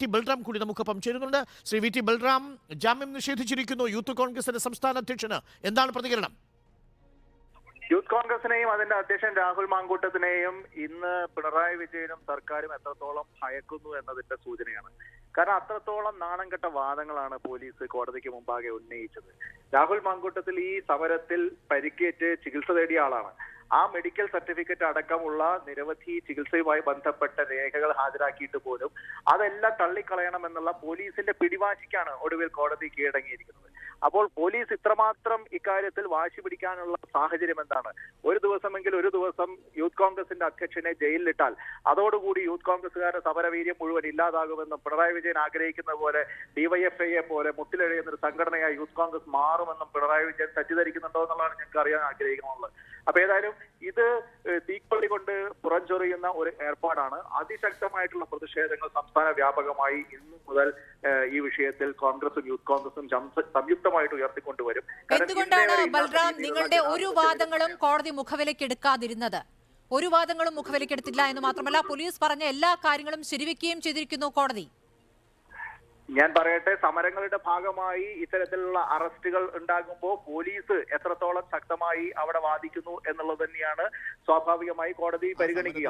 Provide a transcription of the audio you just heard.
T Balram കൂടി നമുക്കൊപ്പം ചേരുന്നുണ്ട് ശ്രീ വി ടി ബൽറാം ജാമ്യം നിഷേധിച്ചിരിക്കുന്നു. യൂത്ത് കോൺഗ്രസിന്റെ സംസ്ഥാന അധ്യക്ഷന് എന്താണ് പ്രതികരണം? യൂത്ത് കോൺഗ്രസിനെയും അതിന്റെ അധ്യക്ഷൻ രാഹുൽ മാങ്കൂട്ടത്തിനെയും ഇന്ന് പിണറായി വിജയനും സർക്കാരും എത്രത്തോളം ഭയക്കുന്നു എന്നതിന്റെ സൂചനയാണ്. കാരണം അത്രത്തോളം നാണം കെട്ട വാദങ്ങളാണ് പോലീസ് കോടതിക്ക് മുമ്പാകെ ഉന്നയിച്ചത്. രാഹുൽ മാങ്കൂട്ടത്തിൽ ഈ സമരത്തിൽ പരിക്കേറ്റ് ചികിത്സ തേടിയ ആളാണ്. ആ മെഡിക്കൽ സർട്ടിഫിക്കറ്റ് അടക്കമുള്ള നിരവധി ചികിത്സയുമായി ബന്ധപ്പെട്ട രേഖകൾ ഹാജരാക്കിയിട്ട് പോലും അതെല്ലാം തള്ളിക്കളയണമെന്നുള്ള പോലീസിന്റെ പിടിവാശിക്കാണ് ഒടുവിൽ കോടതി കീഴടങ്ങിയിരിക്കുന്നത്. അപ്പോൾ പോലീസ് ഇത്രമാത്രം ഇക്കാര്യത്തിൽ വാശി പിടിക്കാനുള്ള സാഹചര്യം എന്താണ്? ഒരു ദിവസമെങ്കിൽ ഒരു ദിവസം യൂത്ത് കോൺഗ്രസിന്റെ അധ്യക്ഷനെ ജയിലിലിട്ടാൽ അതോടുകൂടി യൂത്ത് കോൺഗ്രസുകാരുടെ സമരവീര്യം മുഴുവൻ ഇല്ലാതാകുമെന്നും പിണറായി വിജയൻ ആഗ്രഹിക്കുന്ന പോലെ ഡിവൈഎഫ്ഐയെ പോലെ മുട്ടിലെഴുതുന്ന ഒരു സംഘടനയായി യൂത്ത് കോൺഗ്രസ് മാറുമെന്നും പിണറായി വിജയൻ തെറ്റിദ്ധരിക്കുന്നുണ്ടോ എന്നുള്ളതാണ് ഞങ്ങൾക്ക് അറിയാൻ ആഗ്രഹിക്കുന്നുള്ളത്. അപ്പൊ ഏതായാലും ഇത് തീക്കൊള്ളി കൊണ്ട് പുറഞ്ചൊറിയുന്ന ഒരു ഏർപ്പാടാണ്. അതിശക്തമായിട്ടുള്ള പ്രതിഷേധങ്ങൾ സംസ്ഥാന വ്യാപകമായി ഇന്നു മുതൽ ഈ വിഷയത്തിൽ കോൺഗ്രസും യൂത്ത് കോൺഗ്രസും സംസ- സംയുക്തമായിട്ട് ഉയർത്തിക്കൊണ്ടുവരും. എന്തുകൊണ്ടാണ് ബൽറാം നിങ്ങളുടെ ഒരു വാദങ്ങളും കോടതി മുഖവിലേക്ക് എടുക്കാതിരുന്നത്? ഒരു വാദങ്ങളും മുഖവിലേക്ക് എടുത്തില്ല എന്ന് മാത്രമല്ല പോലീസ് പറഞ്ഞ എല്ലാ കാര്യങ്ങളും ശരിവെക്കുകയും ചെയ്തിരിക്കുന്നു കോടതി. ഞാൻ പറയട്ടെ സമരങ്ങളുടെ ഭാഗമായി ഇത്തരത്തിലുള്ള അറസ്റ്റുകൾ ഉണ്ടാകുമ്പോൾ പോലീസ് എത്രത്തോളം ശക്തമായി അവിടെ വാദിക്കുന്നു എന്നുള്ളത് തന്നെയാണ് സ്വാഭാവികമായി കോടതി പരിഗണിക്കുക.